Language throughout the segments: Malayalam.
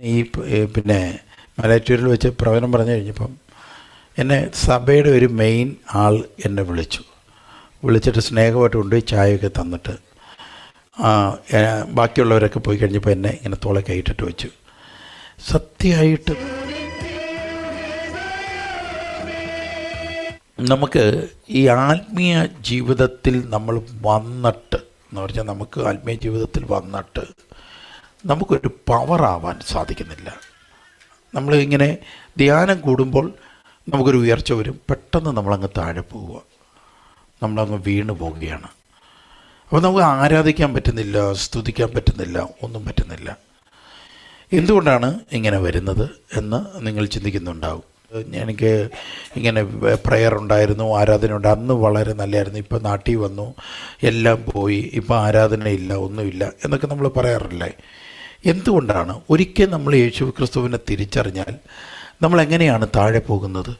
ഈ പിന്നെ മലയാറ്റൂരിൽ വെച്ച് പ്രവചനം പറഞ്ഞു കഴിഞ്ഞപ്പം എന്നെ സഭയുടെ ഒരു മെയിൻ ആൾ എന്നെ വിളിച്ചു. വിളിച്ചിട്ട് സ്നേഹമായിട്ട് കൊണ്ടുപോയി ചായയൊക്കെ തന്നിട്ട് ബാക്കിയുള്ളവരൊക്കെ പോയി കഴിഞ്ഞപ്പോൾ എന്നെ ഇങ്ങനെ തോളെ കൈയിട്ടിട്ട് വെച്ചു. സത്യമായിട്ട് നമുക്ക് ഈ ആത്മീയ ജീവിതത്തിൽ നമ്മൾ വന്നിട്ട് എന്ന് പറഞ്ഞാൽ നമുക്ക് ആത്മീയ ജീവിതത്തിൽ വന്നിട്ട് നമുക്കൊരു പവറാവാൻ സാധിക്കുന്നില്ല. നമ്മൾ ഇങ്ങനെ ധ്യാനം കൂടുമ്പോൾ നമുക്കൊരു ഉയർച്ച വരും. പെട്ടെന്ന് നമ്മളങ്ങ് താഴെ പോവുക. നമ്മളങ്ങ് വീണ് പോവുകയാണ്. അപ്പോൾ നമുക്ക് ആരാധിക്കാൻ പറ്റുന്നില്ല സ്തുതിക്കാൻ പറ്റുന്നില്ല ഒന്നും പറ്റുന്നില്ല. എന്തുകൊണ്ടാണ് ഇങ്ങനെ വരുന്നത് എന്ന് നിങ്ങൾ ചിന്തിക്കുന്നുണ്ടാവും. എനിക്ക് ഇങ്ങനെ പ്രെയർ ഉണ്ടായിരുന്നു ആരാധന ഉണ്ട് അന്ന് വളരെ നല്ലതായിരുന്നു ഇപ്പോൾ നാട്ടിൽ വന്നു എല്ലാം പോയി. ഇപ്പോൾ ആരാധനയില്ല ഒന്നുമില്ല എന്നൊക്കെ നമ്മൾ പറയാറില്ലേ? എന്തുകൊണ്ടാണ് ഒരിക്കൽ നമ്മൾ യേശു ക്രിസ്തുവിനെ തിരിച്ചറിഞ്ഞാൽ നമ്മൾ എങ്ങനെയാണ് താഴെ പോകുന്നത്?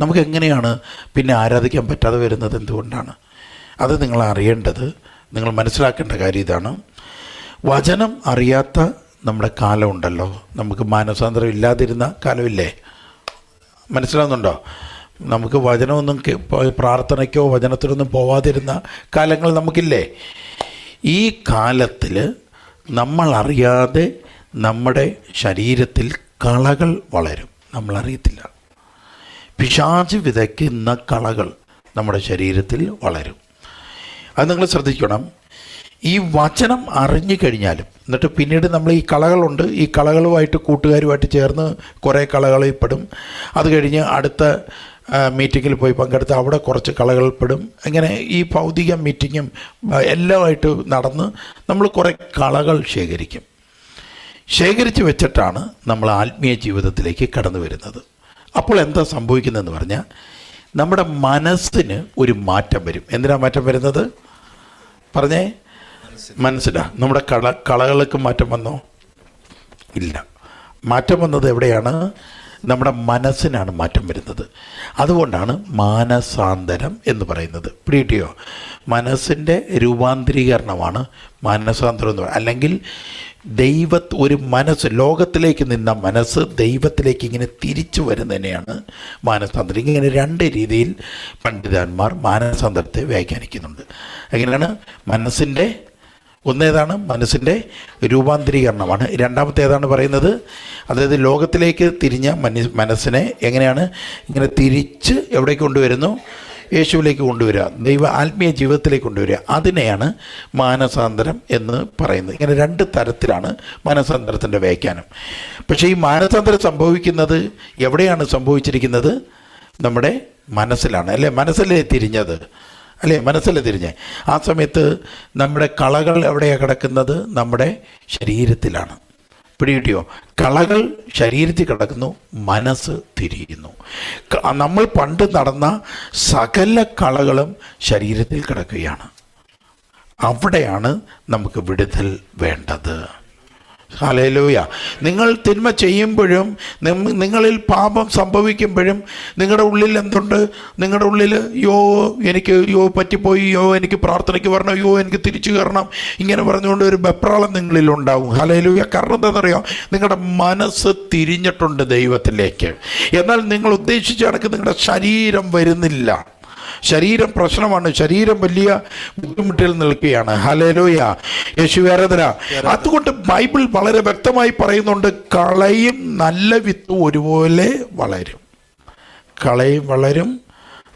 നമുക്ക് എങ്ങനെയാണ് പിന്നെ ആരാധിക്കാൻ പറ്റാതെ വരുന്നത് എന്തുകൊണ്ടാണ്? അത് നിങ്ങൾ അറിയേണ്ടത് നിങ്ങൾ മനസ്സിലാക്കേണ്ട കാര്യം ഇതാണ്. വചനം അറിയാത്ത നമ്മുടെ കാലമുണ്ടല്ലോ നമുക്ക് മാനസാന്തരം ഇല്ലാതിരുന്ന കാലമില്ലേ? മനസ്സിലാവുന്നുണ്ടോ? നമുക്ക് വചനമൊന്നും പ്രാർത്ഥനയ്ക്കോ വചനത്തിനൊന്നും പോവാതിരുന്ന കാലങ്ങൾ നമുക്കില്ലേ? ഈ കാലത്തിൽ നമ്മൾ അറിയാതെ നമ്മുടെ ശരീരത്തിൽ കളകൾ വളരും. നമ്മൾ അറിയത്തില്ല പിശാച് വിതയ്ക്കുന്ന കളകൾ നമ്മുടെ ശരീരത്തിൽ വളരും. അത് നിങ്ങൾ ശ്രദ്ധിക്കണം. ഈ വചനം അറിഞ്ഞു കഴിഞ്ഞാലും എന്നിട്ട് പിന്നീട് നമ്മൾ ഈ കളകളുണ്ട് ഈ കളകളുമായിട്ട് കൂട്ടുകാരുമായിട്ട് ചേർന്ന് കുറേ കളകളിൽ പെടും അത് കഴിഞ്ഞ് അടുത്ത മീറ്റിങ്ങിൽ പോയി പങ്കെടുത്ത് അവിടെ കുറച്ച് കളകൾ പെടും. അങ്ങനെ ഈ ഭൗതിക മീറ്റിങ്ങും എല്ലാമായിട്ട് നടന്ന് നമ്മൾ കുറേ കളകൾ ശേഖരിക്കും. ശേഖരിച്ച് വെച്ചിട്ടാണ് നമ്മൾ ആത്മീയ ജീവിതത്തിലേക്ക് കടന്നു വരുന്നത്. അപ്പോൾ എന്താ സംഭവിക്കുന്നതെന്ന് പറഞ്ഞാൽ നമ്മുടെ മനസ്സിന് ഒരു മാറ്റം വരും. എന്തിനാണ് മാറ്റം വരുന്നത്? പറഞ്ഞേ മനസ്സിലാ നമ്മുടെ കള കളകൾക്ക് മാറ്റം വന്നോ? ഇല്ല. മാറ്റം വന്നത് എവിടെയാണ്? നമ്മുടെ മനസ്സിനാണ് മാറ്റം വരുന്നത്. അതുകൊണ്ടാണ് മാനസാന്തരം എന്ന് പറയുന്നത്. പിടികിട്ടിയോ? മനസ്സിന്റെ രൂപാന്തരീകരണമാണ് മാനസാന്തരം എന്ന് പറയുന്നത്. അല്ലെങ്കിൽ ദൈവ ഒരു മനസ്സ് ലോകത്തിലേക്ക് നിന്ന മനസ്സ് ദൈവത്തിലേക്ക് ഇങ്ങനെ തിരിച്ചു വരുന്നതിനെയാണ് മാനസാന്തരം. ഇങ്ങനെ രണ്ട് രീതിയിൽ പണ്ഡിതന്മാർ മാനസാന്തരത്തെ വ്യാഖ്യാനിക്കുന്നുണ്ട്. അങ്ങനെയാണ് മനസ്സിന്റെ ഒന്നേതാണ് മനസ്സിന്റെ രൂപാന്തരീകരണമാണ്. രണ്ടാമത്തേതാണ് പറയുന്നത് അതായത് ലോകത്തിലേക്ക് തിരിഞ്ഞ മനു മനസ്സിനെ എങ്ങനെയാണ് ഇങ്ങനെ തിരിച്ച് എവിടേക്ക് കൊണ്ടുവരുന്നു? യേശുവിലേക്ക് കൊണ്ടുവരിക ദൈവ ആത്മീയ ജീവിതത്തിലേക്ക് കൊണ്ടുവരിക. അതിനെയാണ് മാനസാന്തരം എന്ന് പറയുന്നത്. ഇങ്ങനെ രണ്ട് തരത്തിലാണ് മാനസാന്തരത്തിന്റെ വ്യാഖ്യാനം. പക്ഷേ ഈ മാനസാന്തരം സംഭവിക്കുന്നത് എവിടെയാണ് സംഭവിച്ചിരിക്കുന്നത്? നമ്മുടെ മനസ്സിലാണ്. അല്ലേ? മനസ്സിലേ തിരിഞ്ഞത്? അല്ലേ? മനസ്സല്ല തിരിഞ്ഞ്. ആ സമയത്ത് നമ്മുടെ കളകൾ എവിടെയാണ് കിടക്കുന്നത്? നമ്മുടെ ശരീരത്തിലാണ്. പിടികിട്ടിയോ? കളകൾ ശരീരത്തിൽ കിടക്കുന്നു മനസ്സ് തിരിയുന്നു. നമ്മൾ പണ്ട് നടന്ന സകല കളകളും ശരീരത്തിൽ കിടക്കുകയാണ്. അവിടെയാണ് നമുക്ക് വിടുതൽ വേണ്ടത്. ഹലേലൂയ നിങ്ങൾ തിന്മ ചെയ്യുമ്പോഴും നിങ്ങളിൽ പാപം സംഭവിക്കുമ്പോഴും നിങ്ങളുടെ ഉള്ളിൽ എന്തുണ്ട്? നിങ്ങളുടെ ഉള്ളിൽ യോ എനിക്ക് യോ പറ്റിപ്പോയി യോ എനിക്ക് പ്രാർത്ഥനയ്ക്ക് വരണം യോ എനിക്ക് തിരിച്ചു കയറണം. ഇങ്ങനെ പറഞ്ഞുകൊണ്ട് ഒരു ബെപ്രാളം നിങ്ങളിൽ ഉണ്ടാവും. ഹലേലൂയ കാരണം എന്താണെന്നറിയോ? നിങ്ങളുടെ മനസ്സ് തിരിഞ്ഞിട്ടുണ്ട് ദൈവത്തിലേക്ക്. എന്നാൽ നിങ്ങൾ ഉദ്ദേശിച്ച കണക്ക് നിങ്ങളുടെ ശരീരം വരുന്നില്ല. ശരീരം പ്രശ്നമാണ്. ശരീരം വലിയ ബുദ്ധിമുട്ടിൽ നിൽക്കുകയാണ്. ഹലലോയ യേശു ആരാധന അതുകൊണ്ട് ബൈബിൾ വളരെ വ്യക്തമായി പറയുന്നുണ്ട് കളയും നല്ല വിത്തും ഒരുപോലെ വളരും. കളയും വളരും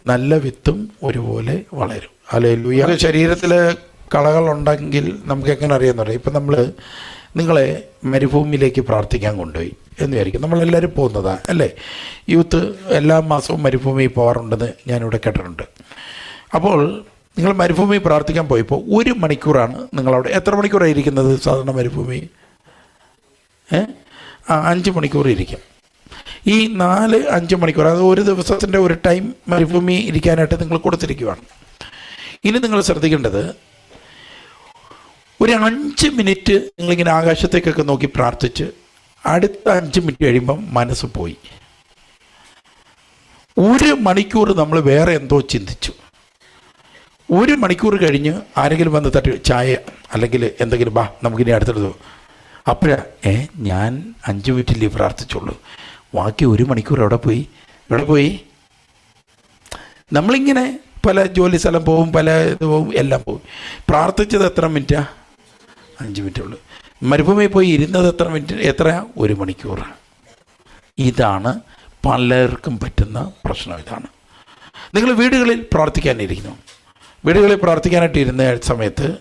നല്ല വിത്തും ഒരുപോലെ വളരും. ഹലേലൂയ ശരീരത്തിൽ കളകളുണ്ടെങ്കിൽ നമുക്ക് എങ്ങനെ അറിയാമെന്ന് പറയാം ഇപ്പം നമ്മൾ നിങ്ങളെ മരുഭൂമിയിലേക്ക് പ്രാർത്ഥിക്കാൻ കൊണ്ടുപോയി. എന്ന് വിചാരിക്കും നമ്മളെല്ലാവരും പോകുന്നതാണ് അല്ലേ? യൂത്ത് എല്ലാ മാസവും മരുഭൂമിയിൽ പോകാറുണ്ടെന്ന് ഞാനിവിടെ കേട്ടിട്ടുണ്ട്. അപ്പോൾ നിങ്ങൾ മരുഭൂമി പ്രാർത്ഥിക്കാൻ പോയപ്പോൾ ഒരു മണിക്കൂറാണ് നിങ്ങളവിടെ എത്ര മണിക്കൂറാണ് ഇരിക്കുന്നത് സാധാരണ മരുഭൂമി? ആ അഞ്ച് മണിക്കൂർ ഇരിക്കും. ഈ നാല് അഞ്ച് മണിക്കൂർ അത് ഒരു ദിവസത്തിന്റെ ഒരു ടൈം മരുഭൂമി ഇരിക്കാനായിട്ട് നിങ്ങൾ കൊടുത്തിരിക്കുകയാണ് ഇനി നിങ്ങൾ ശ്രദ്ധിക്കേണ്ടത് ഒരു അഞ്ച് മിനിറ്റ് നിങ്ങളിങ്ങനെ ആകാശത്തേക്കൊക്കെ നോക്കി പ്രാർത്ഥിച്ച് അടുത്ത അഞ്ച് മിനിറ്റ് കഴിയുമ്പം മനസ്സ് പോയി. ഒരു മണിക്കൂർ നമ്മൾ വേറെ എന്തോ ചിന്തിച്ചു. ഒരു മണിക്കൂർ കഴിഞ്ഞ് ആരെങ്കിലും വന്ന് തട്ടി ചായ അല്ലെങ്കിൽ എന്തെങ്കിലും ബാ നമുക്കിനി അടുത്തെടുത്തു അപ്പോഴാ ഏ ഞാൻ അഞ്ച് മിനിറ്റിലേ പ്രാർത്ഥിച്ചുള്ളൂ. ബാക്കി ഒരു മണിക്കൂർ എവിടെ പോയി? എവിടെ പോയി? നമ്മളിങ്ങനെ പല ജോലി സ്ഥലം പോവും പല ഇത് പോവും എല്ലാം പോവും. പ്രാർത്ഥിച്ചത് എത്ര മിനിറ്റാണ് അഞ്ച് മിനിറ്റേ ഉള്ളൂ. മരുഭൂമിയിൽ പോയി ഇരുന്നത് എത്ര മിനിറ്റ് എത്രയാ ഒരു മണിക്കൂർ. ഇതാണ് പലർക്കും പറ്റുന്ന പ്രശ്നം ഇതാണ്. നിങ്ങൾ വീടുകളിൽ പ്രാർത്ഥിക്കാനിരിക്കുന്നു. വീടുകളിൽ പ്രാർത്ഥിക്കാനായിട്ട് ഇരുന്ന സമയത്ത്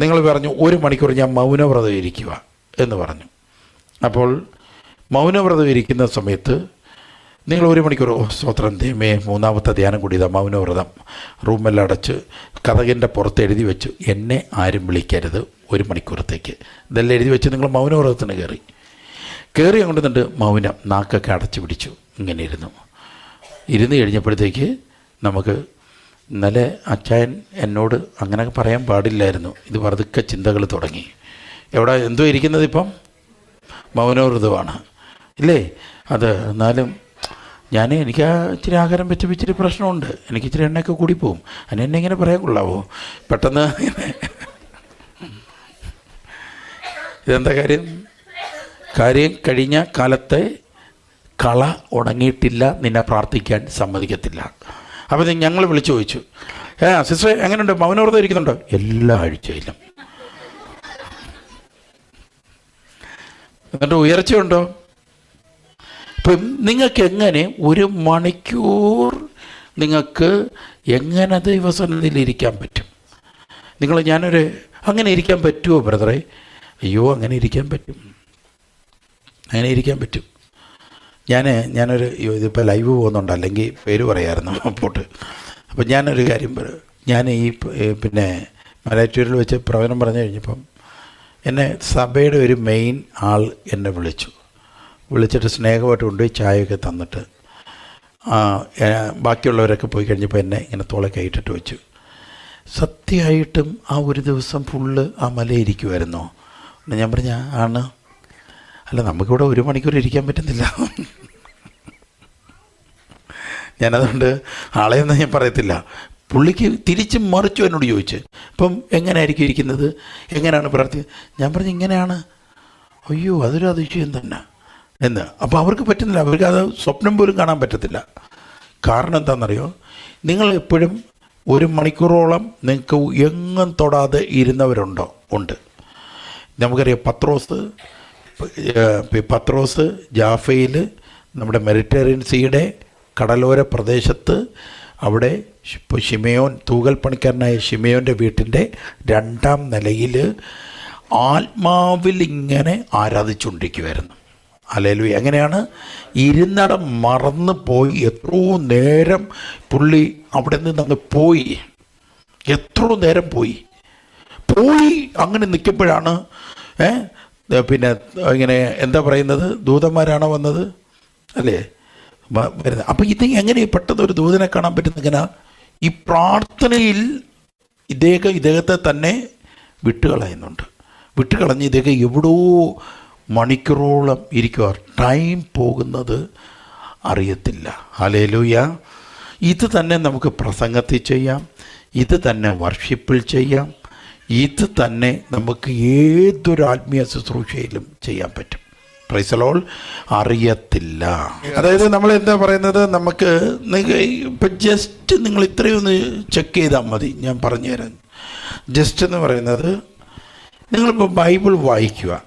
നിങ്ങൾ പറഞ്ഞു ഒരു മണിക്കൂർ ഞാൻ മൗനവ്രതം ഇരിക്കുക എന്ന് പറഞ്ഞു. അപ്പോൾ മൗനവ്രതം ഇരിക്കുന്ന സമയത്ത് നിങ്ങൾ ഒരു മണിക്കൂർ ഓ സ്വത്രം ദൈവമേ മൂന്നാമത്തെ ധ്യാനം കൂടി മൗനവ്രതം. റൂമെല്ലാം അടച്ച് കഥകിന്റെ പുറത്ത് എഴുതി വെച്ചു എന്നെ ആരും വിളിക്കരുത്. ഒരു മണിക്കൂറത്തേക്ക്. ഇതെല്ലാം എഴുതി വെച്ച് നിങ്ങൾ മൗനവ്രതത്തിന് കയറി. കയറി അങ്ങോട്ട് നിന്നിട്ട് മൗനം നാക്കൊക്കെ അടച്ചു പിടിച്ചു. ഇങ്ങനെ ഇരുന്നു. ഇരുന്ന് കഴിഞ്ഞപ്പോഴത്തേക്ക് നമുക്ക് ഇന്നലെ അച്ചായൻ എന്നോട് അങ്ങനെ പറയാൻ പാടില്ലായിരുന്നു. ഇത് പതുക്കെ ചിന്തകൾ തുടങ്ങി. എവിടെ എന്തോ ഇരിക്കുന്നത് ഇപ്പം? മൗനവ്രതമാണ്. ഇല്ലേ? അത് എന്നാലും ഞാൻ എനിക്ക് ആ ഇച്ചിരി ആഹാരം വെച്ചപ്പോൾ ഇച്ചിരി പ്രശ്നമുണ്ട്. എനിക്ക് ഇച്ചിരി എണ്ണയൊക്കെ കൂടിപ്പോവും അതിന് എന്നെ ഇങ്ങനെ പറയാൻ കൊള്ളാവോ? പെട്ടെന്ന് ഇതെന്താ കാര്യം? കാര്യം കഴിഞ്ഞ കാലത്തെ കള ഉണങ്ങിയിട്ടില്ല നിന്നെ പ്രാർത്ഥിക്കാൻ സമ്മതിക്കത്തില്ല. അപ്പോൾ ഞങ്ങൾ വിളിച്ചു ചോദിച്ചു. ഏ സിസ്റ്റർ എങ്ങനെയുണ്ട്? മൗനവ്രതം ഇരിക്കുന്നുണ്ടോ? എല്ലാ ആഴ്ചയിലും. എന്നിട്ട് ഉയർച്ചയുണ്ടോ? ഇപ്പം നിങ്ങൾക്ക് എങ്ങനെ ഒരു മണിക്കൂർ നിങ്ങൾക്ക് എങ്ങനെ ദൈവസന്നിധിയിൽ ഇരിക്കാൻ പറ്റും? നിങ്ങൾ ഞാനൊരു അങ്ങനെ ഇരിക്കാൻ പറ്റുമോ ബ്രദറെ? അയ്യോ അങ്ങനെ ഇരിക്കാൻ പറ്റും. അങ്ങനെ ഇരിക്കാൻ പറ്റും. ഞാൻ ഞാനൊരു ഇതിപ്പോൾ ലൈവ് പോകുന്നുണ്ട്. അല്ലെങ്കിൽ പേര് പറയായിരുന്നു അപ്പോട്ട് അപ്പോൾ ഞാനൊരു കാര്യം പറയും ഞാൻ ഈ പിന്നെ മലയാറ്റൂരിൽ വെച്ച് പ്രവചനം പറഞ്ഞു കഴിഞ്ഞപ്പം എന്നെ സഭയുടെ ഒരു മെയിൻ ആൾ എന്നെ വിളിച്ചു. വിളിച്ചിട്ട് സ്നേഹമായിട്ട് കൊണ്ടുപോയി ചായയൊക്കെ തന്നിട്ട് ബാക്കിയുള്ളവരൊക്കെ പോയി കഴിഞ്ഞപ്പോൾ എന്നെ ഇങ്ങനെ തോളെ കൈയിട്ടിട്ട് വെച്ചു. സത്യമായിട്ടും ആ ഒരു ദിവസം ഫുള്ള് ആ മലയിരിക്കുമായിരുന്നോ ഞാൻ പറഞ്ഞ ആണ്. അല്ല നമുക്കിവിടെ ഒരു മണിക്കൂർ ഇരിക്കാൻ പറ്റുന്നില്ല. ഞാനതുകൊണ്ട് ആളെയൊന്നും ഞാൻ പറയത്തില്ല. പുള്ളിക്ക് തിരിച്ചും മറിച്ചു എന്നോട് ചോദിച്ച് ഇപ്പം എങ്ങനെയായിരിക്കും ഇരിക്കുന്നത്? എങ്ങനെയാണ് പ്രാർത്ഥി ഞാൻ പറഞ്ഞു ഇങ്ങനെയാണ്. അയ്യോ അതൊരു അതിശയം തന്നെ. എന്ന്. അപ്പോൾ അവർക്ക് പറ്റുന്നില്ല. അവർക്ക് അത് സ്വപ്നം പോലും കാണാൻ പറ്റത്തില്ല. കാരണം എന്താണെന്നറിയോ? നിങ്ങൾ എപ്പോഴും ഒരു മണിക്കൂറോളം നിങ്ങൾക്ക് എങ്ങും തൊടാതെ ഇരുന്നവരുണ്ടോ? ഉണ്ട്. നമുക്കറിയാം പത്രോസ് പത്രോസ് ജാഫയിൽ നമ്മുടെ മെഡിറ്ററേനിയൻ സീയുടെ കടലോര പ്രദേശത്ത് അവിടെ ഇപ്പോൾ ഷിമയോൻ തൂകൽ പണിക്കാരനായ ഷിമയോന്റെ വീട്ടിന്റെ രണ്ടാം നിലയിൽ ആത്മാവിൽ ഇങ്ങനെ ആരാധിച്ചുകൊണ്ടിരിക്കുമായിരുന്നു അല്ലേലു എങ്ങനെയാണ്? ഇരുന്നടം മറന്നു പോയി എത്രയോ നേരം പുള്ളി അവിടെ നിന്ന് അങ്ങ് പോയി എത്രയോ നേരം പോയി. പോയി അങ്ങനെ നിൽക്കുമ്പോഴാണ് പിന്നെ ഇങ്ങനെ എന്താ പറയുന്നത്? ദൂതന്മാരാണോ വന്നത്? അല്ലേ? വരുന്നത് അപ്പം ഇത് എങ്ങനെ പെട്ടെന്ന് ഒരു ദൂതനെ കാണാൻ പറ്റുന്ന ഇങ്ങനെ ഈ പ്രാർത്ഥനയിൽ ഇദ്ദേഹം ഇദ്ദേഹത്തെ തന്നെ വിട്ടുകളയുന്നുണ്ട്. വിട്ടുകളഞ്ഞ് ഇദ്ദേഹം എവിടോ മണിക്കൂറോളം ഇരിക്കുക ടൈം പോകുന്നത് അറിയത്തില്ല. ഹലേലൂയ ഇത് തന്നെ നമുക്ക് പ്രസംഗത്തിൽ ചെയ്യാം. ഇത് തന്നെ വർഷിപ്പിൽ ചെയ്യാം. ഇത് തന്നെ നമുക്ക് ഏതൊരു ആത്മീയ ശുശ്രൂഷയിലും ചെയ്യാൻ പറ്റും. പ്രൈസലോൾ അറിയത്തില്ല. അതായത് നമ്മൾ എന്താ പറയുന്നത്? നമുക്ക് ഇപ്പം ജസ്റ്റ് നിങ്ങൾ ഇത്രയും ഒന്ന് ചെക്ക് ചെയ്താൽ മതി. ഞാൻ പറഞ്ഞു തരാം. ജസ്റ്റ് എന്ന് പറയുന്നത് നിങ്ങളിപ്പോൾ ബൈബിൾ വായിക്കുക.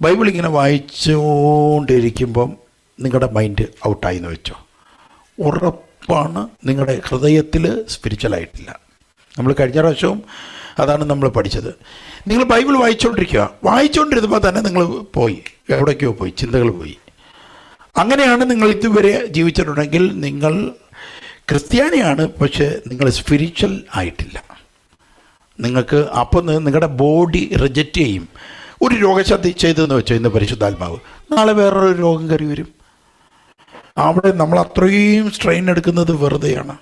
ബൈബിൾ ഇങ്ങനെ വായിച്ചുകൊണ്ടിരിക്കുമ്പം നിങ്ങളുടെ മൈൻഡ് ഔട്ടായി എന്ന് വെച്ചോ. ഉറപ്പാണ് നിങ്ങളുടെ ഹൃദയത്തിൽ സ്പിരിച്വലായിട്ടില്ല നമ്മൾ കഴിഞ്ഞ പ്രാവശ്യവും അതാണ് നമ്മൾ പഠിച്ചത്. നിങ്ങൾ ബൈബിൾ വായിച്ചുകൊണ്ടിരിക്കുക വായിച്ചുകൊണ്ടിരുന്നപ്പോൾ തന്നെ നിങ്ങൾ പോയി. എവിടേക്കോ പോയി. ചിന്തകൾ പോയി. അങ്ങനെയാണ് നിങ്ങൾ ഇതുവരെ ജീവിച്ചിട്ടുണ്ടെങ്കിൽ നിങ്ങൾ ക്രിസ്ത്യാനിയാണ് പക്ഷേ നിങ്ങൾ സ്പിരിച്വൽ ആയിട്ടില്ല. നിങ്ങൾക്ക് അപ്പം നിങ്ങളുടെ ബോഡി റിജക്റ്റ് ചെയ്യും. ഒരു രോഗശാന്തി ചെയ്തതെന്ന് വെച്ചാൽ ഇന്ന് പരിശുദ്ധാത്മാവ്. നാളെ വേറൊരു രോഗം കയറി വരും. അവിടെ നമ്മൾ അത്രയും സ്ട്രെയിൻ എടുക്കുന്നത് വെറുതെയാണ്.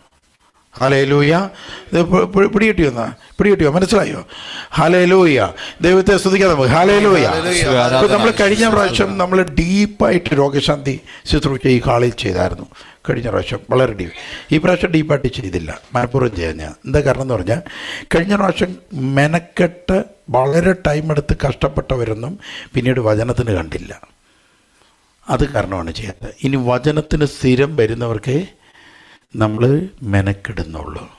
ഹലേലൂയ ഇത് പിടികിട്ടിയോ എന്നാ പിടികിട്ടിയോ? മനസ്സിലായോ? ഹലേലൂയ ദൈവത്തെ സ്തുതിക്കാം നമുക്ക്. ഹലേലൂയ നമ്മൾ കഴിഞ്ഞ പ്രാവശ്യം നമ്മൾ ഡീപ്പായിട്ട് രോഗശാന്തി ശുശ്രൂഷ ഈ ഹാളിൽ ചെയ്തായിരുന്നു. കഴിഞ്ഞ പ്രാവശ്യം വളരെ ഡീപ്പ് ഈ പ്രാവശ്യം ഡീപ്പായിട്ട് ചെയ്തില്ല. മനഃപൂർവം ചെയ്യാൻ ഞാൻ എന്താ കാരണം എന്ന് പറഞ്ഞാൽ കഴിഞ്ഞ പ്രാവശ്യം മെനക്കെട്ട് വളരെ ടൈം എടുത്ത് കഷ്ടപ്പെട്ടവരൊന്നും പിന്നീട് വചനത്തിന് കണ്ടില്ല. അത് കാരണമാണ് ചെയ്യാത്തത് ഇനി വചനത്തിന് സ്ഥിരം വരുന്നവർക്ക് നമ്മൾ മെനക്കിടുന്നുള്ളൂ.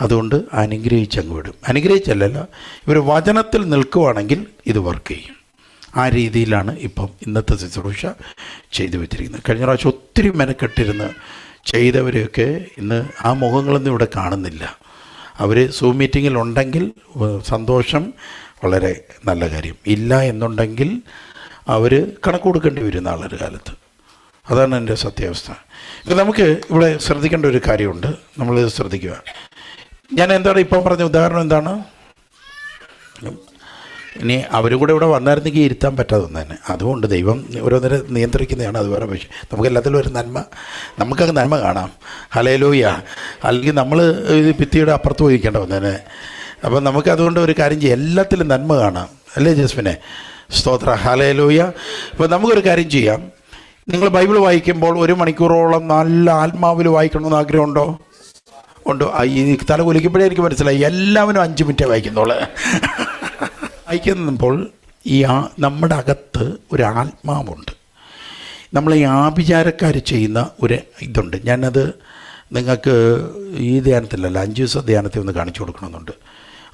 അതുകൊണ്ട് അനുഗ്രഹിച്ചങ്ങ് വിടും. അനുഗ്രഹിച്ചല്ലല്ല ഇവർ വചനത്തിൽ നിൽക്കുവാണെങ്കിൽ ഇത് വർക്ക് ചെയ്യും. ആ രീതിയിലാണ് ഇപ്പം ഇന്നത്തെ ശുശ്രൂഷ ചെയ്തു വെച്ചിരിക്കുന്നത്. കഴിഞ്ഞ പ്രാവശ്യം ഒത്തിരി മെനക്കെട്ടിരുന്ന് ചെയ്തവരെയൊക്കെ ഇന്ന് ആ മുഖങ്ങളൊന്നും ഇവിടെ കാണുന്നില്ല. അവർ സൂം മീറ്റിങ്ങിൽ ഉണ്ടെങ്കിൽ സന്തോഷം വളരെ നല്ല കാര്യം. ഇല്ല എന്നുണ്ടെങ്കിൽ അവർ കണക്ക് കൊടുക്കേണ്ടി വരും നാളൊരു കാലത്ത്. അതാണ് എന്റെ സത്യാവസ്ഥ. നമുക്ക് ഇവിടെ ശ്രദ്ധിക്കേണ്ട ഒരു കാര്യമുണ്ട്. നമ്മൾ ശ്രദ്ധിക്കുക. ഞാൻ എന്താണ് ഇപ്പം പറഞ്ഞ ഉദാഹരണം എന്താണ്? ഇനി അവരും കൂടെ ഇവിടെ വന്നായിരുന്നെങ്കിൽ ഇരുത്താൻ പറ്റാതെ തന്നെ അതുകൊണ്ട് ദൈവം ഓരോന്നിനെ നിയന്ത്രിക്കുന്നതാണ് അത് വേറെ പക്ഷേ നമുക്ക് എല്ലാത്തിലും ഒരു നന്മ. നമുക്കങ്ങ് നന്മ കാണാം. ഹലേലോയ അല്ലെങ്കിൽ നമ്മൾ ഇത് ഭിത്തിയുടെ അപ്പുറത്ത് പോയിരിക്കേണ്ട തന്നെ അപ്പം നമുക്ക് അതുകൊണ്ട് ഒരു കാര്യം ചെയ്യാം. എല്ലാത്തിലും നന്മ കാണാം. അല്ലേ ജസ്മിനെ? സ്തോത്ര. ഹലേലോയ അപ്പോൾ നമുക്കൊരു കാര്യം ചെയ്യാം. നിങ്ങൾ ബൈബിൾ വായിക്കുമ്പോൾ ഒരു മണിക്കൂറോളം നല്ല ആത്മാവിൽ വായിക്കണമെന്ന് ആഗ്രഹമുണ്ടോ? ഉണ്ടോ? ഈ തല കുലിക്കുമ്പോഴേ എനിക്ക് മനസ്സിലായി. എല്ലാവരും അഞ്ച് മിനിറ്റേ വായിക്കുന്നുള്ളു. വായിക്കുമ്പോൾ ഈ ആ നമ്മുടെ അകത്ത് ഒരു ആത്മാവുണ്ട്. നമ്മൾ ഈ ആഭിചാരക്കാർ ചെയ്യുന്ന ഒരു ഇതുണ്ട്. ഞാനത് നിങ്ങൾക്ക് ഈ ധ്യാനത്തിലല്ല അഞ്ച് ദിവസം ധ്യാനത്തിൽ ഒന്ന് കാണിച്ചു കൊടുക്കണമെന്നുണ്ട്.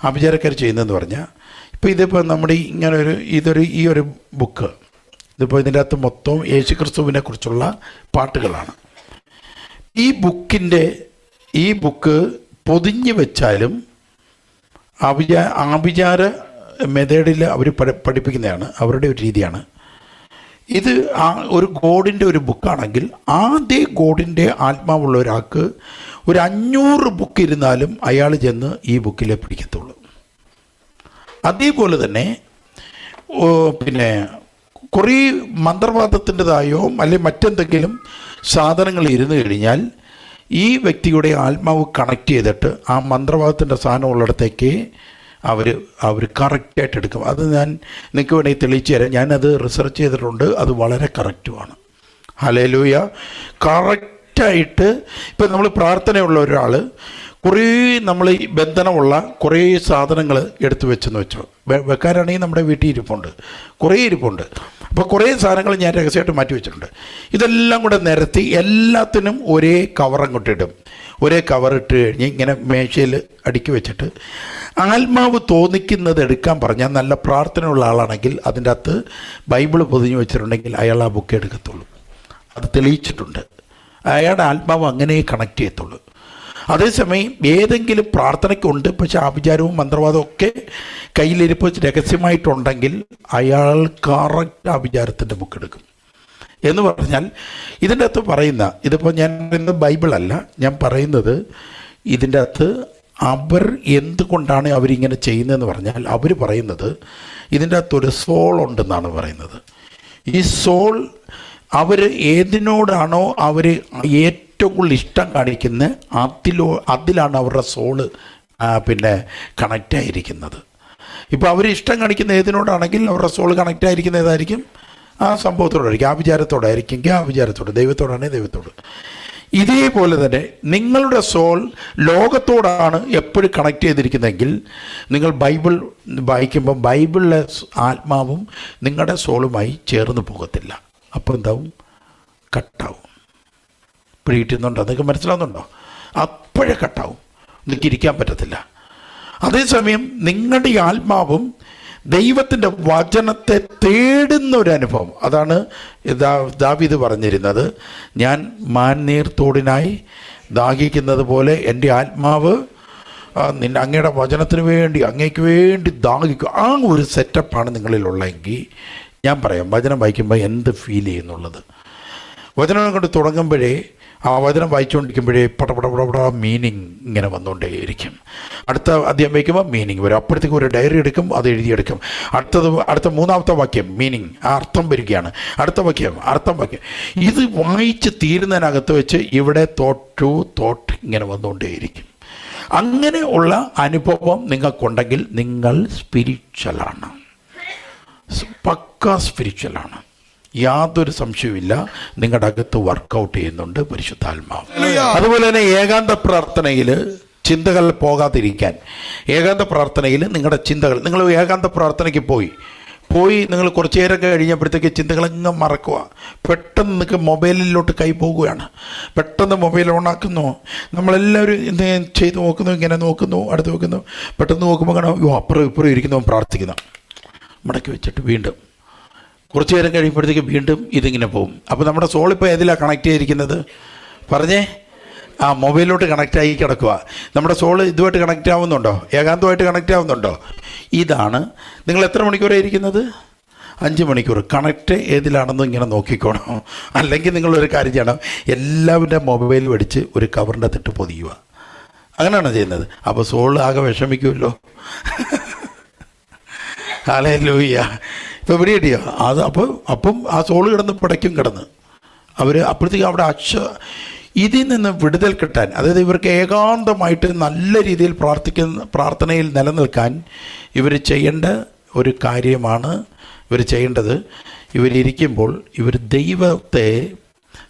ആഭിചാരക്കാർ ചെയ്യുന്നതെന്ന് പറഞ്ഞാൽ ഇപ്പോൾ ഇതിപ്പോൾ നമ്മുടെ ഇങ്ങനെ ഒരു ഇതൊരു ഈ ഒരു ബുക്ക് ഇതിപ്പോൾ ഇതിന്റെ അകത്ത് മൊത്തം യേശുക്രിസ്തുവിനെ കുറിച്ചുള്ള പാട്ടുകളാണ്. ഈ ബുക്കിന്റെ ഈ ബുക്ക് പൊതിഞ്ഞു വെച്ചാലും അഭിചാ ആഭിചാര മെത്തേഡിൽ അവർ പഠിപ്പിക്കുന്നതാണ്. അവരുടെ ഒരു രീതിയാണ്. ഇത് ആ ഒരു ഗോഡിന്റെ ഒരു ബുക്കാണെങ്കിൽ ആദ്യ ഗോഡിന്റെ ആത്മാവുള്ള ഒരാൾക്ക് ഒരു അഞ്ഞൂറ് ബുക്ക് ഇരുന്നാലും അയാൾ ചെന്ന് ഈ ബുക്കിലെ പിടിക്കത്തുള്ളൂ. അതേപോലെ തന്നെ പിന്നെ കുറേ മന്ത്രവാദത്തിന്റെതായോ അല്ലെങ്കിൽ മറ്റെന്തെങ്കിലും സാധനങ്ങൾ ഇരുന്നു കഴിഞ്ഞാൽ ഈ വ്യക്തിയുടെ ആത്മാവ് കണക്ട് ചെയ്തിട്ട് ആ മന്ത്രവാദത്തിന്റെ സാധനം ഉള്ളിടത്തേക്ക് അവർ അവർ കറക്റ്റായിട്ട് എടുക്കും. അത് ഞാൻ നിങ്ങൾക്ക് വേണമെങ്കിൽ തെളിയിച്ചു തരാം. ഞാനത് റിസർച്ച് ചെയ്തിട്ടുണ്ട്. അത് വളരെ കറക്റ്റുമാണ് ഹലേലൂയ കറക്റ്റായിട്ട് ഇപ്പം നമ്മൾ പ്രാർത്ഥനയുള്ള ഒരാൾ കുറേ നമ്മൾ ഈ ബന്ധനമുള്ള കുറേ സാധനങ്ങൾ എടുത്തു വെച്ചെന്ന് വെച്ചോ. വെക്കാനാണെങ്കിൽ നമ്മുടെ വീട്ടിൽ ഇരിപ്പുണ്ട്. കുറേ ഇരിപ്പുണ്ട്. അപ്പോൾ കുറേ സാധനങ്ങൾ ഞാൻ രഹസ്യമായിട്ട് മാറ്റി വെച്ചിട്ടുണ്ട്. ഇതെല്ലാം കൂടെ നിരത്തി എല്ലാത്തിനും ഒരേ ഇടും. ഒരേ കവർ ഇട്ട് കഴിഞ്ഞ് ഇങ്ങനെ മേശയിൽ അടുക്കി വെച്ചിട്ട് ആത്മാവ് തോന്നിക്കുന്നത് എടുക്കാൻ പറഞ്ഞാൽ നല്ല പ്രാർത്ഥനയുള്ള ആളാണെങ്കിൽ അതിന്റെ അകത്ത് ബൈബിൾ പൊതിഞ്ഞു വെച്ചിട്ടുണ്ടെങ്കിൽ അയാൾ ആ ബുക്ക് എടുക്കത്തുള്ളൂ. അത് തെളിയിച്ചിട്ടുണ്ട്. അയാളുടെ ആത്മാവ് അങ്ങനെ കണക്ട് ചെയ്യത്തുള്ളൂ. അതേസമയം ഏതെങ്കിലും പ്രാർത്ഥനയ്ക്കുണ്ട് പക്ഷെ ആഭിചാരവും മന്ത്രവാദവും ഒക്കെ കയ്യിലിരിപ്പ് രഹസ്യമായിട്ടുണ്ടെങ്കിൽ അയാൾ കറക്റ്റ് ആഭിചാരത്തിന്റെ ബുക്ക് എടുക്കും. എന്ന് പറഞ്ഞാൽ ഇതിന്റെ അകത്ത് പറയുന്ന ഇതിപ്പോൾ ഞാൻ പറയുന്നത് ബൈബിളല്ല ഞാൻ പറയുന്നത് ഇതിന്റെ അകത്ത് അവർ എന്തുകൊണ്ടാണ് അവരിങ്ങനെ ചെയ്യുന്നതെന്ന് പറഞ്ഞാൽ അവർ പറയുന്നത് ഇതിന്റെ അകത്തൊരു സോൾ ഉണ്ടെന്നാണ് പറയുന്നത്. ഈ സോൾ അവർ ഏതിനോടാണോ അവർ ഏറ്റവും കൂടുതൽ ഇഷ്ടം കാണിക്കുന്ന അതിലോ അതിലാണ് അവരുടെ സോൾ പിന്നെ കണക്റ്റ് ആയിരിക്കുന്നത്. ഇപ്പോൾ അവർ ഇഷ്ടം കാണിക്കുന്ന ഏതിനോടാണെങ്കിൽ അവരുടെ സോൾ കണക്റ്റ് ആയിരിക്കുന്ന ഏതായിരിക്കും? ആ സംഭവത്തോടായിരിക്കും. ആ വിചാരത്തോടായിരിക്കും. ആ വിചാരത്തോട്. ദൈവത്തോടാണെങ്കിൽ ദൈവത്തോട്. ഇതേപോലെ തന്നെ നിങ്ങളുടെ സോൾ ലോകത്തോടാണ് എപ്പോഴും കണക്ട് ചെയ്തിരിക്കുന്നതെങ്കിൽ നിങ്ങൾ ബൈബിൾ വായിക്കുമ്പോൾ ബൈബിളിലെ ആത്മാവും നിങ്ങളുടെ സോളുമായി ചേർന്ന് പോകത്തില്ല. അപ്പോൾ എന്താവും? കട്ടാവും. പിടികിട്ടുന്നുണ്ടോ നിങ്ങൾക്ക് മനസ്സിലാവുന്നുണ്ടോ? അപ്പോഴേ കട്ടാവും. നിങ്ങൾക്ക് ഇരിക്കാൻ പറ്റത്തില്ല. അതേസമയം നിങ്ങളുടെ ആത്മാവും ദൈവത്തിന്റെ വചനത്തെ തേടുന്ന ഒരു അനുഭവം അതാണ് ദാവിത് പറഞ്ഞിരുന്നത്. ഞാൻ മാന്നീർ തോടിനായി ദാഹിക്കുന്നത് പോലെ എന്റെ ആത്മാവ് നിന്നെ അങ്ങയുടെ വചനത്തിന് വേണ്ടി അങ്ങേക്ക് വേണ്ടി ദാഹിക്കും. ആ ഒരു സെറ്റപ്പാണ് നിങ്ങളിലുള്ളതെങ്കിൽ ഞാൻ പറയാം വചനം വായിക്കുമ്പോൾ എന്ത് ഫീൽ ചെയ്യുന്നുള്ളത്? വചനം കൊണ്ട് തുടങ്ങുമ്പോഴേ ആ വചനം വായിച്ചുകൊണ്ടിരിക്കുമ്പോഴേ പടപട പടപട മീനിങ് ഇങ്ങനെ വന്നുകൊണ്ടേയിരിക്കും. അടുത്ത അധ്യായം വയ്ക്കുമ്പോൾ മീനിങ് വരും. അപ്പോഴത്തേക്ക് ഒരു ഡയറി എടുക്കും അത് എഴുതിയെടുക്കും അടുത്തത് അടുത്ത മൂന്നാമത്തെ വാക്യം മീനിങ് ആ അർത്ഥം വരികയാണ്. അടുത്ത വാക്യം അർത്ഥം വാക്യം. ഇത് വായിച്ച് തീരുന്നതിനകത്ത് വെച്ച് ഇവിടെ തോട്ട് തോട്ട് ഇങ്ങനെ വന്നുകൊണ്ടേയിരിക്കും. അങ്ങനെയുള്ള അനുഭവം നിങ്ങൾക്കുണ്ടെങ്കിൽ നിങ്ങൾ സ്പിരിച്വലാണ് പക്ക സ്പിരിച്വലാണ് യാതൊരു സംശയവുമില്ല. നിങ്ങളുടെ അകത്ത് വർക്കൗട്ട് ചെയ്യുന്നുണ്ട് പരിശുദ്ധാത്മാവ്. അതുപോലെ തന്നെ ഏകാന്ത പ്രാർത്ഥനയിൽ ചിന്തകൾ പോകാതിരിക്കാൻ. ഏകാന്ത പ്രാർത്ഥനയിൽ നിങ്ങളുടെ ചിന്തകൾ നിങ്ങൾ ഏകാന്ത പ്രാർത്ഥനയ്ക്ക് പോയി. പോയി നിങ്ങൾ കുറച്ച് നേരമൊക്കെ കഴിഞ്ഞപ്പോഴത്തേക്ക് ചിന്തകളങ്ങ് മറക്കുക. പെട്ടെന്ന് നിങ്ങൾക്ക് മൊബൈലിലോട്ട് കൈ പോകുകയാണ്. പെട്ടെന്ന് മൊബൈൽ ഓണാക്കുന്നു നമ്മളെല്ലാവരും എന്ത് ചെയ്ത് നോക്കുന്നു ഇങ്ങനെ നോക്കുന്നു അടുത്ത് നോക്കുന്നു. പെട്ടെന്ന് നോക്കുമ്പോൾ കാണാം അയ്യോ അപ്പുറം ഇപ്പുറം ഇരിക്കുന്നവൻ പ്രാർത്ഥിക്കുന്നു. മടക്കി വെച്ചിട്ട് വീണ്ടും. കുറച്ച് നേരം കഴിയുമ്പോഴത്തേക്ക് വീണ്ടും ഇതിങ്ങനെ പോകും. അപ്പോൾ നമ്മുടെ സോൾ ഇപ്പോൾ ഏതിലാണ് കണക്ട് ചെയ്തിരിക്കുന്നത്? പറഞ്ഞേ? ആ മൊബൈലിലോട്ട് കണക്റ്റ് ആയി കിടക്കുക നമ്മുടെ സോൾ ഇതുമായിട്ട് കണക്റ്റ് ആവുന്നുണ്ടോ? ഏകാന്തമായിട്ട് കണക്റ്റ് ആവുന്നുണ്ടോ? ഇതാണ്. നിങ്ങൾ എത്ര മണിക്കൂറാണ് ഇരിക്കുന്നത്? അഞ്ച് മണിക്കൂർ കണക്റ്റ് ഏതിലാണെന്ന് ഇങ്ങനെ നോക്കിക്കോണം. അല്ലെങ്കിൽ നിങ്ങളൊരു കാര്യം ചെയ്യണം. എല്ലാവരുടെ മൊബൈൽ മേടിച്ച് ഒരു കവറിന്റെ തിട്ട് പൊതിയുക. അങ്ങനെയാണ് ചെയ്യുന്നത്. അപ്പോൾ സോൾ ആകെ വിഷമിക്കുമല്ലോ. ഹാലേ ലൂയ്യ ഇപ്പോൾ ഇവിടെ ഇടിയ അത് അപ്പം അപ്പം ആ സോൾ കിടന്ന് പിടയ്ക്കും കിടന്ന്. അവർ അപ്പോഴത്തേക്കും അവിടെ അക്ഷ ഇതിൽ നിന്ന് വിടുതൽ കിട്ടാൻ അതായത് ഇവർക്ക് ഏകാന്തമായിട്ട് നല്ല രീതിയിൽ പ്രാർത്ഥിക്കുന്ന പ്രാർത്ഥനയിൽ നിലനിൽക്കാൻ ഇവർ ചെയ്യേണ്ട ഒരു കാര്യമാണ് ഇവർ ചെയ്യേണ്ടത്. ഇവരിയ്ക്കുമ്പോൾ ഇവർ ദൈവത്തെ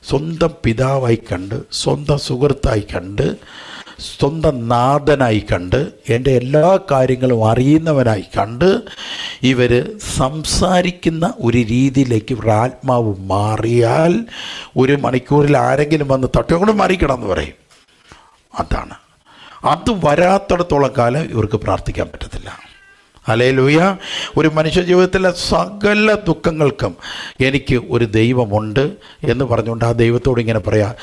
സ്വന്തം പിതാവായി കണ്ട് സ്വന്തം സുഹൃത്തായി കണ്ട് സ്വന്തം നാഥനായി കണ്ട് എന്റെ എല്ലാ കാര്യങ്ങളും അറിയുന്നവനായി കണ്ട് ഇവർ സംസാരിക്കുന്ന ഒരു രീതിയിലേക്ക് ഇവരുടെ ആത്മാവ് മാറിയാൽ ഒരു മണിക്കൂറിൽ ആരെങ്കിലും വന്ന് തട്ടിയോട് മാറിക്കണമെന്ന് പറയും. അതാണ്. അത് വരാത്തിടത്തോളം കാലം ഇവർക്ക് പ്രാർത്ഥിക്കാൻ പറ്റത്തില്ല. അലേ ലൂയ ഒരു മനുഷ്യ ജീവിതത്തിലെ സകല ദുഃഖങ്ങൾക്കും എനിക്ക് ഒരു ദൈവമുണ്ട് എന്ന് പറഞ്ഞുകൊണ്ട് ആ ദൈവത്തോട് ഇങ്ങനെ പറയാം.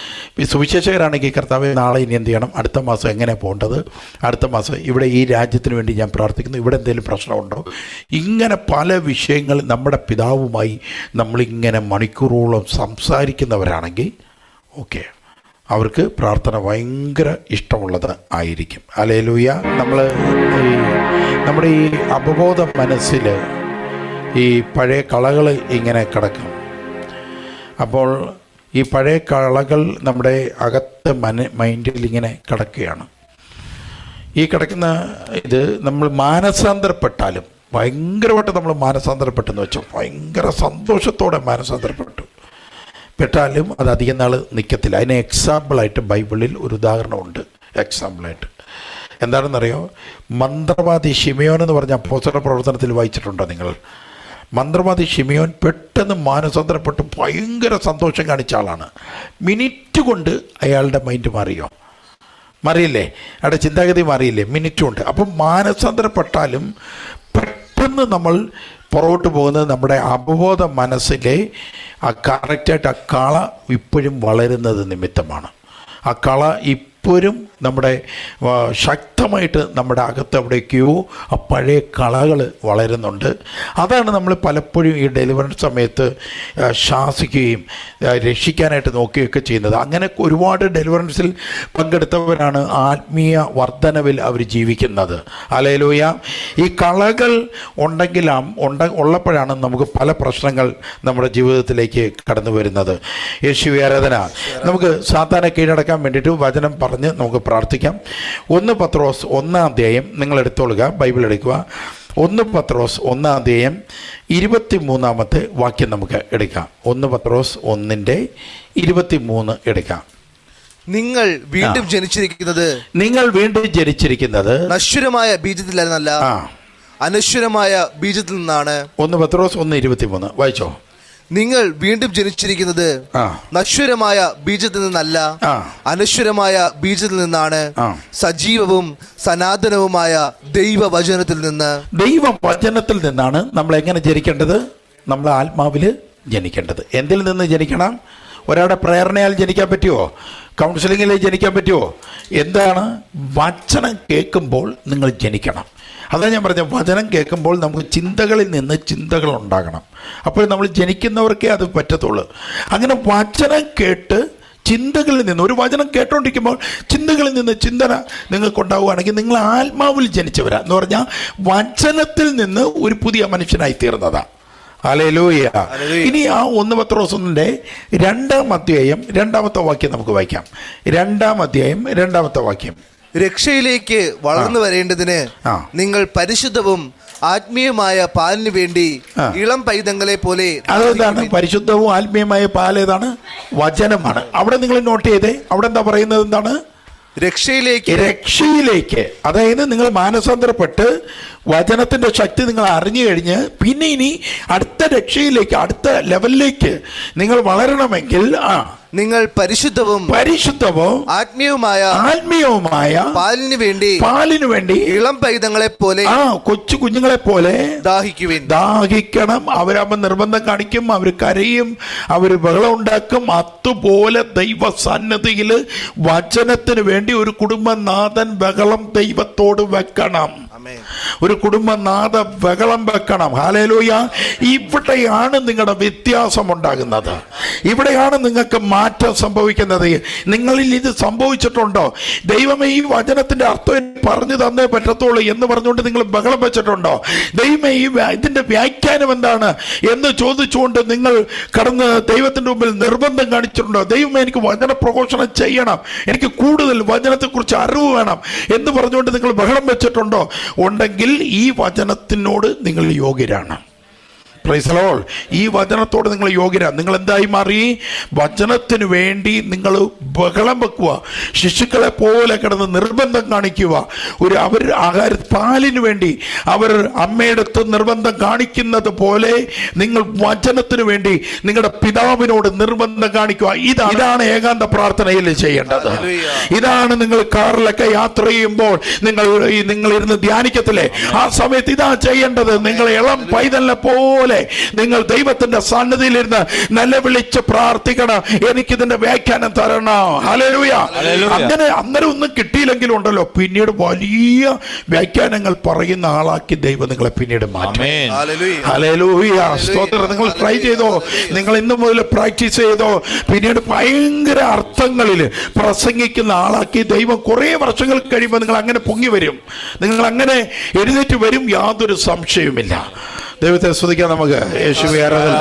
സുവിശേഷകരാണെങ്കിൽ കർത്താവ് നാളെ ഇനി എന്ത് ചെയ്യണം? അടുത്ത മാസം എങ്ങനെ പോകേണ്ടത്? അടുത്ത മാസം ഇവിടെ ഈ രാജ്യത്തിന് വേണ്ടി ഞാൻ പ്രാർത്ഥിക്കുന്നു. ഇവിടെ എന്തെങ്കിലും പ്രശ്നമുണ്ടോ? ഇങ്ങനെ പല വിഷയങ്ങൾ നമ്മുടെ പിതാവുമായി നമ്മളിങ്ങനെ മണിക്കൂറോളം സംസാരിക്കുന്നവരാണെങ്കിൽ ഓക്കെ. അവർക്ക് പ്രാർത്ഥന ഭയങ്കര ഇഷ്ടമുള്ളത് ആയിരിക്കും. അലേലൂയ നമ്മൾ ഈ നമ്മുടെ ഈ അപബോധ മനസ്സിൽ ഈ പഴയ കളകൾ ഇങ്ങനെ കിടക്കും. അപ്പോൾ ഈ പഴയ കളകൾ നമ്മുടെ അകത്ത് മന മൈൻഡിൽ ഇങ്ങനെ കിടക്കുകയാണ്. ഈ കിടക്കുന്ന ഇത് നമ്മൾ മാനസാന്തരപ്പെട്ടാലും ഭയങ്കരമായിട്ട് നമ്മൾ മാനസാന്തരപ്പെട്ടെന്ന് വെച്ചാൽ ഭയങ്കര സന്തോഷത്തോടെ മാനസാന്തരപ്പെട്ടു. പെട്ടാലും അത് അധികം നാൾ നിൽക്കത്തില്ല അതിന് എക്സാമ്പിളായിട്ട് ബൈബിളിൽ ഒരു ഉദാഹരണമുണ്ട്. എക്സാമ്പിളായിട്ട് എന്താണെന്നറിയോ? മന്ത്രവാദി ഷിമിയോൻ എന്ന് പറഞ്ഞ പോസ്റ്റർ പ്രവർത്തനത്തിൽ വായിച്ചിട്ടുണ്ടോ നിങ്ങൾ? മന്ത്രവാദി ഷിമിയോൻ പെട്ടെന്ന് മാനസാന്തരപ്പെട്ട് ഭയങ്കര സന്തോഷം കാണിച്ച ആളാണ്. മിനിറ്റ് കൊണ്ട് അയാളുടെ മൈൻഡ് മാറിയോ? മാറിയില്ലേ? അയാളുടെ ചിന്താഗതി മാറിയില്ലേ? മിനിറ്റ് കൊണ്ട്. അപ്പം മാനസാന്തരപ്പെട്ടാലും പെട്ടെന്ന് നമ്മൾ പുറകോട്ട് പോകുന്നത് നമ്മുടെ അവബോധ മനസ്സിലെ ആ കറക്റ്റായിട്ട് ആ കള ഇപ്പോഴും വളരുന്നത് നിമിത്തമാണ്. ആ കള ഇപ്പോഴും നമ്മുടെ ആ, ശക്തമായിട്ട് നമ്മുടെ അകത്ത് എവിടേക്കോ ആ പഴയ കളകൾ വളരുന്നുണ്ട്. അതാണ് നമ്മൾ പലപ്പോഴും ഈ ഡെലിവറൻസ് സമയത്ത് ശാസിക്കുകയും രക്ഷിക്കാനായിട്ട് നോക്കുകയൊക്കെ ചെയ്യുന്നത്. അങ്ങനെ ഒരുപാട് ഡെലിവറൻസിൽ പങ്കെടുത്തവരാണ് ആത്മീയ വർധനവിൽ അവർ ജീവിക്കുന്നത്. അലയിലൂയ ഈ കളകൾ ഉണ്ടെങ്കിലും ഉണ്ട ഉള്ളപ്പോഴാണ് നമുക്ക് പല പ്രശ്നങ്ങൾ നമ്മുടെ ജീവിതത്തിലേക്ക് കടന്നു വരുന്നത്. യേശു ആരാധന. നമുക്ക് സാത്താനെ കീഴടക്കാൻ വേണ്ടിയിട്ട് വചനം പറഞ്ഞ് നമുക്ക് പ്രാർത്ഥിക്കാം. ഒന്ന് പത്രോസ് ഒന്നാം അധ്യായം നിങ്ങൾ എടുത്തോളുക ബൈബിൾ എടുക്കുക. ഒന്ന് പത്രോസ് ഒന്നാം അധ്യായം ഇരുപത്തി മൂന്നാമത്തെ വാക്യം നമുക്ക് എടുക്കാം. ഒന്ന് പത്രോസ് ഒന്നിന്റെ ഇരുപത്തി മൂന്ന് എടുക്കാം. നിങ്ങൾ വീണ്ടും ജനിച്ചിരിക്കുന്നത് നിങ്ങൾ വീണ്ടും ജനിച്ചിരിക്കുന്നത് നശ്വരമായ ആ. അനശ്വരമായ ബീജത്തിൽ നിന്നാണ്. ഒന്ന് പത്രോസ് ഒന്ന് ഇരുപത്തി മൂന്ന് വായിച്ചോ. നിങ്ങൾ വീണ്ടും ജനിച്ചിരിക്കുന്നത് നശ്വരമായ ബീജത്തിൽ നിന്നല്ല അനശ്വരമായ ബീജത്തിൽ നിന്നാണ്. സജീവവും സനാതനവുമായ ദൈവവചനത്തിൽ നിന്ന്. ദൈവവചനത്തിൽ നിന്നാണ് നമ്മൾ എങ്ങനെ ജനിക്കേണ്ടത്? നമ്മൾ ആത്മാവിൽ ജനിക്കേണ്ടത്. എന്തിൽ നിന്ന് ജനിക്കണം? ഒരാളുടെ പ്രേരണയാൽ ജനിക്കാൻ പറ്റുമോ കൗൺസിലിങ്ങിൽ ജനിക്കാൻ പറ്റുമോ എന്താണ്? വചനം കേൾക്കുമ്പോൾ നിങ്ങൾ ജനിക്കണം. അതാ ഞാൻ പറഞ്ഞ വചനം കേൾക്കുമ്പോൾ നമുക്ക് ചിന്തകളിൽ നിന്ന് ചിന്തകൾ ഉണ്ടാകണം. അപ്പോൾ നമ്മൾ ജനിക്കുന്നവർക്കേ അത് പറ്റത്തുള്ളൂ. അങ്ങനെ വചനം കേട്ട് ചിന്തകളിൽ നിന്ന് ഒരു വചനം കേട്ടോണ്ടിരിക്കുമ്പോൾ ചിന്തകളിൽ നിന്ന് ചിന്തന നിങ്ങൾക്കുണ്ടാവുകയാണെങ്കിൽ നിങ്ങൾ ആത്മാവിൽ ജനിച്ചവരാ. എന്ന് പറഞ്ഞാൽ വചനത്തിൽ നിന്ന് ഒരു പുതിയ മനുഷ്യനായി തീർന്നതാ. അലലൂയ. ഇനി ആ ഒന്ന് പത്രോസിന്റെ രണ്ടാം അധ്യായം രണ്ടാമത്തെ വാക്യം നമുക്ക് വായിക്കാം. രണ്ടാം അധ്യായം രണ്ടാമത്തെ വാക്യം. രക്ഷയിലേക്ക് വളർന്നു വരേണ്ടതിന് ആ. നിങ്ങൾ പരിശുദ്ധവും ആത്മീയമായ പാലിന് വേണ്ടി ആ. ഇളം പൈതങ്ങളെ പോലെ അതെന്താണ്? പരിശുദ്ധവും ആത്മീയമായ പാൽ ഏതാണ്? വചനമാണ്. അവിടെ നിങ്ങൾ നോട്ട് ചെയ്തേ. അവിടെ എന്താ പറയുന്നത്? എന്താണ്? രക്ഷയിലേക്ക് രക്ഷയിലേക്ക്. അതായത് നിങ്ങൾ മാനസാന്തരപ്പെട്ട് വചനത്തിന്റെ ശക്തി നിങ്ങൾ അറിഞ്ഞു കഴിഞ്ഞ് പിന്നെ ഇനി അടുത്ത രക്ഷയിലേക്ക് അടുത്ത ലെവലിലേക്ക് നിങ്ങൾ വളരണമെങ്കിൽ ആ നിങ്ങൾ പരിശുദ്ധവും പരിശുദ്ധവും ആത്മീയവുമായ ആത്മീയവുമായ പാലിന് വേണ്ടി പാലിനു വേണ്ടി ഇളം പൈതങ്ങളെ പോലെ ആ കൊച്ചു കുഞ്ഞുങ്ങളെ പോലെ ദാഹിക്കുവിൻ. ദാഹിക്കണം. അവരാകുമ്പോൾ നിർബന്ധം കാണിക്കും അവർ കരയും അവർ ബഹളം ഉണ്ടാക്കും. അതുപോലെ ദൈവ സന്നദ്ധിയിൽ വചനത്തിന് വേണ്ടി ഒരു കുടുംബനാഥൻ ബഹളം ദൈവത്തോട് വെക്കണം. ഒരു കുടുംബനാഥ ബഹളം വെക്കണം. ഹാലേലൂയ ഇവിടെയാണ് നിങ്ങളുടെ വ്യത്യാസം ഉണ്ടാകുന്നത്. ഇവിടെയാണ് നിങ്ങൾക്ക് മാറ്റം സംഭവിക്കുന്നത്. നിങ്ങളിൽ ഇത് സംഭവിച്ചിട്ടുണ്ടോ? ദൈവമേ ഈ വചനത്തിന്റെ അർത്ഥം പറഞ്ഞു തന്നേ പറ്റത്തുള്ളൂ എന്ന് പറഞ്ഞുകൊണ്ട് നിങ്ങൾ ബഹളം വെച്ചിട്ടുണ്ടോ? ദൈവമേ ഈ ഇതിന്റെ വ്യാഖ്യാനം എന്താണ് എന്ന് ചോദിച്ചുകൊണ്ട് നിങ്ങൾ കടന്ന് ദൈവത്തിന്റെ മുമ്പിൽ നിർബന്ധം കാണിച്ചിട്ടുണ്ടോ? ദൈവമേ എനിക്ക് വചന പ്രഘോഷണം ചെയ്യണം. എനിക്ക് കൂടുതൽ വചനത്തെക്കുറിച്ച് അറിവ് വേണം എന്ന് പറഞ്ഞുകൊണ്ട് നിങ്ങൾ ബഹളം വെച്ചിട്ടുണ്ടോ? ഉണ്ടെങ്കിൽ ഈ വചനത്തിനോട് നിങ്ങൾ യോഗ്യരാണ്. പ്രൈസലോൾ ഈ വചനത്തോട് നിങ്ങൾ യോഗ്യര. നിങ്ങൾ എന്തായി മാറി? വചനത്തിന് വേണ്ടി നിങ്ങൾ ബഹളം വെക്കുക. ശിശുക്കളെ പോലെ കിടന്ന് നിർബന്ധം കാണിക്കുക. ഒരു അവർ ആഹാര പാലിന് വേണ്ടി അവർ അമ്മയെടുത്ത് നിർബന്ധം കാണിക്കുന്നത് പോലെ നിങ്ങൾ വചനത്തിന് വേണ്ടി നിങ്ങളുടെ പിതാവിനോട് നിർബന്ധം കാണിക്കുക. ഇതാണ് ഇതാണ് ഏകാന്ത പ്രാർത്ഥനയിൽ ചെയ്യേണ്ടത്. ഇതാണ് നിങ്ങൾ കാറിലൊക്കെ യാത്ര ചെയ്യുമ്പോൾ നിങ്ങൾ നിങ്ങൾ ഇരുന്ന് ധ്യാനിക്കത്തില്ലേ? ആ സമയത്ത് ഇതാ ചെയ്യേണ്ടത്. നിങ്ങൾ ഇളം പൈതലിനെ പോലെ നിങ്ങൾ ദൈവത്തിന്റെ സന്നദ്ധിയിലിരുന്ന് നിലവിളിച്ച് പ്രാർത്ഥിക്കണം. എനിക്കിതിന്റെ വ്യാഖ്യാനം തരണം. ഹലരൂയ അങ്ങനെ അന്നേരം ഒന്നും കിട്ടിയില്ലെങ്കിലും ഉണ്ടല്ലോ. പിന്നീട് വലിയ വ്യാഖ്യാനങ്ങൾ പറയുന്ന ആളാക്കി ദൈവം നിങ്ങളെ പിന്നീട് മാറ്റും. സ്തോത്രം. നിങ്ങൾ ട്രൈ ചെയ്തോ? നിങ്ങൾ ഇന്നു മുതൽ പ്രാക്ടീസ് ചെയ്തോ? പിന്നീട് ഭയങ്കര അർത്ഥങ്ങളിൽ പ്രസംഗിക്കുന്ന ആളാക്കി ദൈവം കുറേ വർഷങ്ങൾ കഴിയുമ്പോൾ നിങ്ങൾ അങ്ങനെ പൊങ്ങി വരും. നിങ്ങൾ അങ്ങനെ എഴുന്നേറ്റ് വരും. യാതൊരു സംശയവുമില്ല. ദൈവത്തെ സ്തുതിക്കാൻ നമുക്ക്. യേശുവെ ആരാധന